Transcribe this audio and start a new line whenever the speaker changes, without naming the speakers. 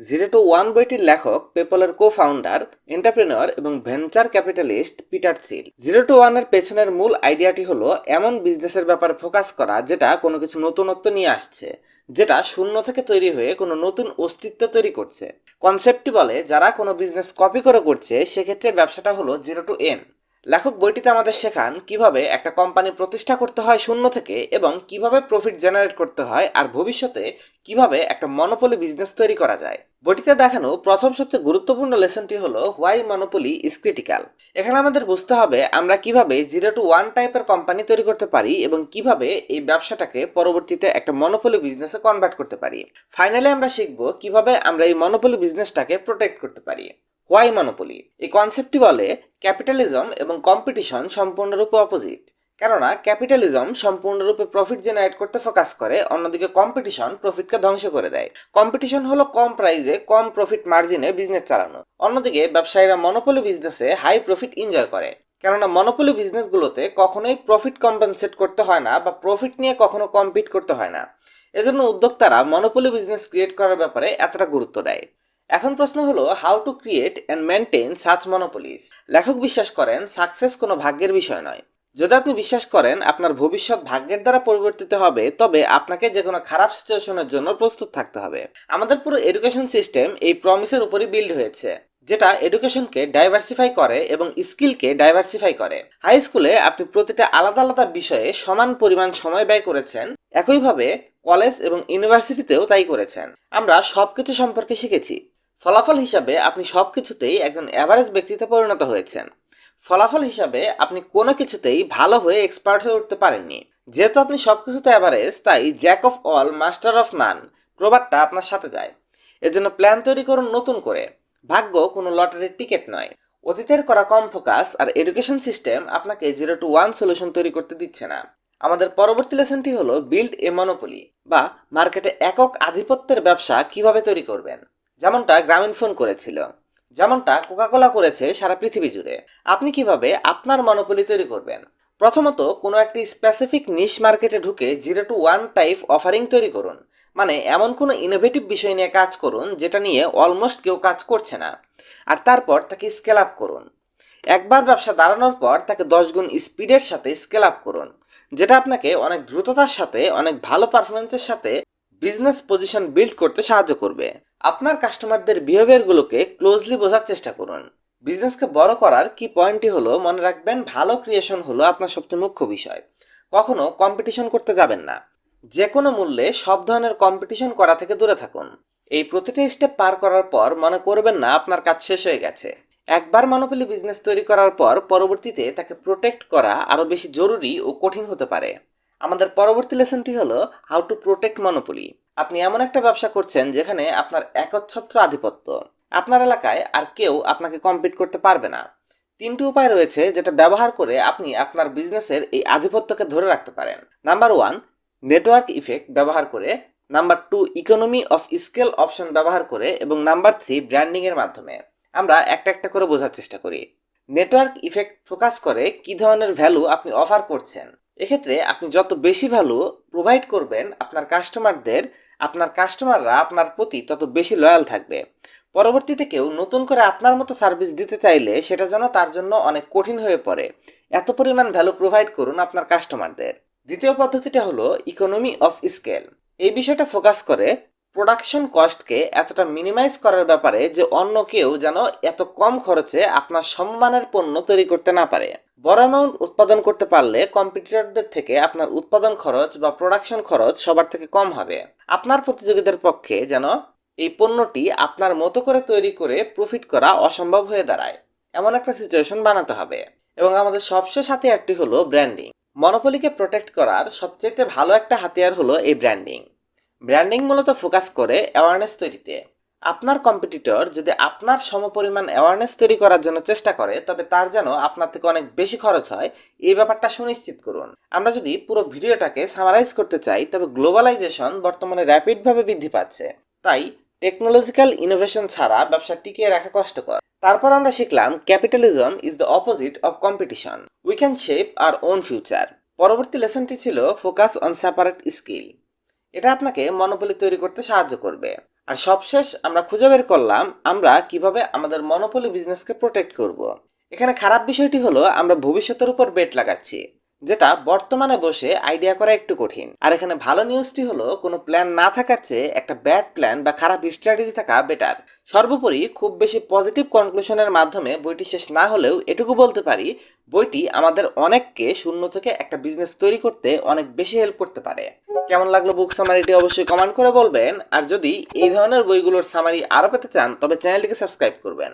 Zero to one বইটির লেখক, পেপলের কো ফাউন্ডার এন্টারপ্রেনার এবং venture capitalist Peter Thiel zero to ওয়ানের পেছনের মূল আইডিয়াটি হলো এমন বিজনেসের ব্যাপারে ফোকাস করা, যেটা কোনো কিছু নতুনত্ব নিয়ে আসছে, যেটা শূন্য থেকে তৈরি হয়ে কোনো নতুন অস্তিত্ব তৈরি করছে। কনসেপ্টটি বলে, যারা কোনো বিজনেস কপি করে করছে, সেক্ষেত্রে ব্যবসাটা হলো জিরো টু এন লেখক বইটিতে আমাদের শেখান কীভাবে একটা কোম্পানি প্রতিষ্ঠা করতে হয় শূন্য থেকে এবং কীভাবে প্রফিট জেনারেট করতে হয় আর ভবিষ্যতে কীভাবে একটা মনোপলি বিজনেস তৈরি করা যায়। বইটিতে দেখানো প্রথম সবচেয়ে গুরুত্বপূর্ণ লেসনটি হলো হোয়াই মনোপলি ইজ ক্রিটিক্যাল এখানে আমাদের বুঝতে হবে আমরা কীভাবে জিরো টু ওয়ান টাইপের কোম্পানি তৈরি করতে পারি এবং কীভাবে এই ব্যবসাটাকে পরবর্তীতে একটা মনোপলি বিজনেসে কনভার্ট করতে পারি। ফাইনালি আমরা শিখব কীভাবে আমরা এই মনোপলি বিজনেসটাকে প্রোটেক্ট করতে পারি। হোয়াই মনোপলি এই কনসেপ্টটি বলে ক্যাপিটালিজম এবং কম্পিটিশন সম্পূর্ণরূপে অপোজিট কেননা ক্যাপিটালিজম সম্পূর্ণরূপে প্রফিট জেনারেট করতে ফোকাস করে, অন্যদিকে কম্পিটিশন প্রফিটকে ধ্বংস করে দেয়। কম্পিটিশন হলো কম প্রাইজে কম প্রফিট মার্জিনে বিজনেস চালানো। অন্যদিকে, ব্যবসায়ীরা মনোপলি বিজনেসে হাই প্রফিট এনজয় করে। কেননা মনোপলি বিজনেসগুলোতে কখনোই প্রফিট কম্পেনসেট করতে হয় না বা প্রফিট নিয়ে কখনো কম্পিট করতে হয় না। এজন্য উদ্যোক্তারা মনোপলি বিজনেস ক্রিয়েট করার ব্যাপারে এতটা গুরুত্ব দেয়। এখন প্রশ্ন হলো how to create and maintain such monopolies লেখক বিশ্বাস করেন সাকসেস কোনো ভাগ্যের বিষয় নয়। যদি আপনি বিশ্বাস করেন, আপনার ভবিষ্যৎ ভাগ্যের দ্বারা পরিবর্তিত হবে, তবে আপনাকে যে কোনো খারাপ সিচুয়েশনের জন্য প্রস্তুত থাকতে হবে। আমাদের পুরো এডুকেশন সিস্টেম এই প্রমিসের উপরই বিল্ড হয়েছে, যেটা এডুকেশনকে ডাইভার্সিফাই করে এবং স্কিলকে ডাইভার্সিফাই করে। হাই স্কুলে আপনি প্রতিটা আলাদা আলাদা বিষয়ে সমান পরিমাণ সময় ব্যয় করেছেন, একইভাবে কলেজ এবং ইউনিভার্সিটিতেও তাই করেছেন। আমরা সবকিছু সম্পর্কে শিখেছি। ফলাফল হিসাবে আপনি সব কিছুতেই একজন অ্যাভারেজ ব্যক্তিতে পরিণত হয়েছেন। ফলাফল হিসাবে আপনি কোনো কিছুতেই ভালো হয়ে এক্সপার্ট হয়ে উঠতে পারেননি। যেহেতু আপনি সব কিছুতে অ্যাভারেজ তাই jack of all master of none প্রবাদটা আপনার সাথে যায়। এজন্য প্ল্যান তৈরি করুন নতুন করে। ভাগ্য কোনো লটারির টিকিট নয়। অতীতের করা কম ফোকাস আর এডুকেশন সিস্টেম আপনাকে জিরো টু ওয়ান সলিউশন তৈরি করতে দিচ্ছে না। আমাদের পরবর্তী লেসনটি হলো বিল্ড এ মনোপলি বা মার্কেটে একক আধিপত্যের ব্যবসা কীভাবে তৈরি করবেন। যেমনটা গ্রামীণ ফোন করেছিল, যেমনটা কোকাকোলা করেছে সারা পৃথিবী জুড়ে। আপনি কীভাবে আপনার মনোপলি তৈরি করবেন? প্রথমত কোনো একটি স্পেসিফিক নিশ মার্কেটে ঢুকে zero to one type offering তৈরি করুন। মানে এমন কোনো ইনোভেটিভ বিষয় নিয়ে কাজ করুন, যেটা নিয়ে অলমোস্ট কেউ কাজ করছে না। আর তারপর তাকে স্কেল আপ করুন। একবার ব্যবসা দাঁড়ানোর পর তাকে দশ গুণ স্পিডের সাথে স্কেল আপ করুন, যেটা আপনাকে অনেক দ্রুততার সাথে, অনেক ভালো পারফরমেন্সের সাথে বিজনেস পজিশন বিল্ড করতে সাহায্য করবে। আপনার কাস্টমারদের বিহেভিয়ারগুলোকে ক্লোজলি বোঝার চেষ্টা করুন। বিজনেসকে বড় করার কি পয়েন্টটি হলো মনে রাখবেন, ভালো ক্রিয়েশন হলো আপনার সবচেয়ে মুখ্য বিষয়। কখনো কম্পিটিশন করতে যাবেন না। যে কোনো মূল্যে সব ধরনের কম্পিটিশন করা থেকে দূরে থাকুন। এই প্রতিটি স্টেপ পার করার পর মনে করবেন না আপনার কাজ শেষ হয়ে গেছে। একবার মনোপলি বিজনেস তৈরি করার পর পরবর্তীতে তাকে প্রোটেক্ট করা আরও বেশি জরুরি ও কঠিন হতে পারে। আমাদের পরবর্তী লেসনটি হলো হাউ টু প্রোটেক্ট মনোপলি আপনি এমন একটা ব্যবসা করছেন যেখানে আপনার একচ্ছত্র আধিপত্য। আপনার এলাকায় আর কেউ আপনাকে কম্পিট করতে পারবে না। তিনটি উপায় রয়েছে যেটা ব্যবহার করে আপনি আপনার বিজনেসের এই আধিপত্যকে ধরে রাখতে পারেন। নাম্বার ওয়ান নেটওয়ার্ক ইফেক্ট ব্যবহার করে। Number two economy of scale option ব্যবহার করে। এবং নাম্বার থ্রি ব্র্যান্ডিংয়ের মাধ্যমে। আমরা একটা একটা করে বোঝার চেষ্টা করি। নেটওয়ার্ক ইফেক্ট ফোকাস করে কি ধরনের ভ্যালু আপনি অফার করছেন। এক্ষেত্রে আপনি যত বেশি ভ্যালু প্রোভাইড করবেন আপনার কাস্টমারদের আপনার কাস্টমাররা আপনার প্রতি তত বেশি লয়াল থাকবে। পরবর্তীতে কেউ নতুন করে আপনার মতো সার্ভিস দিতে চাইলে সেটা যেন তার জন্য অনেক কঠিন হয়ে পড়ে। এত পরিমাণ ভ্যালু প্রোভাইড করুন আপনার কাস্টমারদের দ্বিতীয় পদ্ধতিটা হলো ইকোনমি অফ স্কেল এই বিষয়টা ফোকাস করে প্রোডাকশন কস্টকে এতটা মিনিমাইজ করার ব্যাপারে যে অন্য কেউ যেন এত কম খরচে আপনার সম্মানের পণ্য তৈরি করতে না পারে। বড় অ্যামাউন্ট উৎপাদন করতে পারলে কম্পিটিটরদের থেকে আপনার উৎপাদন খরচ বা প্রোডাকশন খরচ সবার থেকে কম হবে। আপনার প্রতিযোগীদের পক্ষে যেন এই পণ্যটি আপনার মতো করে তৈরি করে প্রফিট করা অসম্ভব হয়ে দাঁড়ায়। এমন একটা সিচুয়েশন বানাতে হবে। এবং আমাদের সবচেয়ে সাথে একটি হলো ব্র্যান্ডিং মনোপলিকে প্রোটেক্ট করার সবচেয়ে ভালো একটা হাতিয়ার হলো এই ব্র্যান্ডিং ব্র্যান্ডিং মূলত ফোকাস করে অ্যাওয়ারনেস তৈরিতে। আপনার কম্পিটিটর যদি আপনার সমপরিমাণ অ্যাওয়ারনেস তৈরি করার জন্য চেষ্টা করে, তবে তার যেন আপনার থেকে অনেক বেশি খরচ হয়, এই ব্যাপারটা সুনিশ্চিত করুন। আমরা যদি পুরো ভিডিওটাকে সামারাইজ করতে চাই, তবে গ্লোবালাইজেশন বর্তমানে র্যাপিডভাবে বৃদ্ধি পাচ্ছে। তাই টেকনোলজিক্যাল ইনোভেশন ছাড়া ব্যবসা টিকিয়ে রাখা কষ্টকর। তারপর আমরা শিখলাম capitalism is the opposite of competition we can shape our own future পরবর্তী লেসনটি ছিল ফোকাস অন সেপারেট স্কিল এটা আপনাকে মনোপলি তৈরি করতে সাহায্য করবে আর সবশেষ আমরা খুঁজে বের করলাম আমরা কীভাবে আমাদের মনোপলি বিজনেসকে প্রোটেক্ট করব। এখানে খারাপ বিষয়টি হলো আমরা ভবিষ্যতের উপর বেট লাগাচ্ছি যেটা বর্তমানে বসে আইডিয়া করা একটু কঠিন। আর এখানে ভালো নিউজটি হলো, কোনো প্ল্যান না থাকার চেয়ে একটা ব্যাড প্ল্যান বা খারাপ স্ট্র্যাটেজি থাকা বেটার সর্বোপরি খুব বেশি পজিটিভ কনক্লুশনের মাধ্যমে বইটি শেষ না হলেও এটুকু বলতে পারি, বইটি আমাদের অনেককে শূন্য থেকে একটা বিজনেস তৈরি করতে অনেক বেশি হেল্প করতে পারে। কেমন লাগল বুক সামারিটি অবশ্যই কমেন্ট করে বলবেন। আর যদি এই ধরনের বইগুলোর সামারি আরও পেতে চান, তবে চ্যানেলটিকে সাবস্ক্রাইব করবেন।